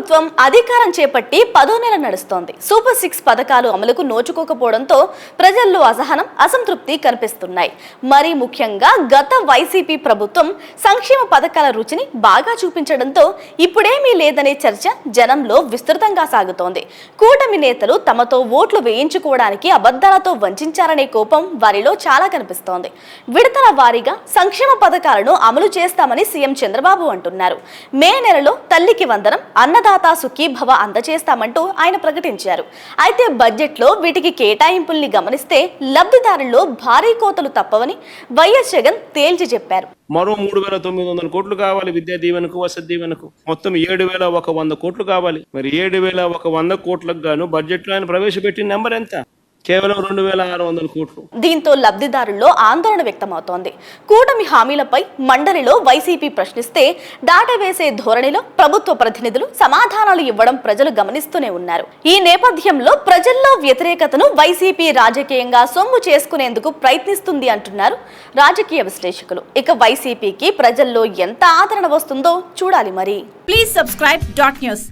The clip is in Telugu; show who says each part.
Speaker 1: ప్రభుత్వం అధికారం చేపట్టి పదో నెల నడుస్తోంది. సూపర్ సిక్స్ పథకాలు అమలుకు నోచుకోకపోవడంతో ప్రజల్లో అసహనం అసంతృప్తి కనిపిస్తున్నాయి. మరీ ముఖ్యంగా గత వైసీపీ ప్రభుత్వం సంక్షేమ పథకాల రుచిని బాగా చూపించడంతో ఇప్పుడేమీ లేదనే చర్చ జనంలో విస్తృతంగా సాగుతోంది. కూటమి నేతలు తమతో ఓట్లు వేయించుకోవడానికి అబద్ధాలతో వంచారనే కోపం వారిలో చాలా కనిపిస్తోంది. విడతల వారీగా సంక్షేమ పథకాలను అమలు చేస్తామని సీఎం చంద్రబాబు అంటున్నారు. మే నెలలో తల్లికి వందనం అన్నదాత సుఖీభవ అందజేస్తామంటూ ఆయన ప్రకటించారు. అయితే బడ్జెట్లో వీటికి కేటాయింపుల్ని గమనిస్తే లబ్ధిదారుల్లో భారీ కోతలు తప్పవని వైఎస్ జగన్ తేల్చి చెప్పారు.
Speaker 2: మరో మూడు వేల తొమ్మిది వందల కోట్లు కావాలి విద్యా దీవెనకు వసతి దీవెనకు. మొత్తం ఏడు వేల ఒక వంద కోట్లు కావాలి. మరి ఏడు వేల ఒక వంద కోట్లకు గాను బడ్జెట్లో ఆయన ప్రవేశపెట్టిన నెంబర్ ఎంత? కేవలం రెండు వేల ఆరు వందల కోట్లు.
Speaker 1: దీంతో లబ్ధిదారుల్లో ఆందోళన వ్యక్తమవుతోంది. కూటమి హామీలపై మండలిలో వైసీపీ ప్రశ్నిస్తే దాటవేసే ధోరణిలో ప్రభుత్వ ప్రతినిధులు సమాధానాలు ఇవ్వడం ప్రజలు గమనిస్తూనే ఉన్నారు. ఈ నేపథ్యంలో ప్రజల్లో వ్యతిరేకతను వైసీపీ రాజకీయంగా సొమ్ము చేసుకునేందుకు ప్రయత్నిస్తుంది అంటున్నారు రాజకీయ విశ్లేషకులు. ఇక వైసీపీకి ప్రజల్లో ఎంత ఆదరణ వస్తుందో చూడాలి మరి.
Speaker 3: Please subscribe dot news.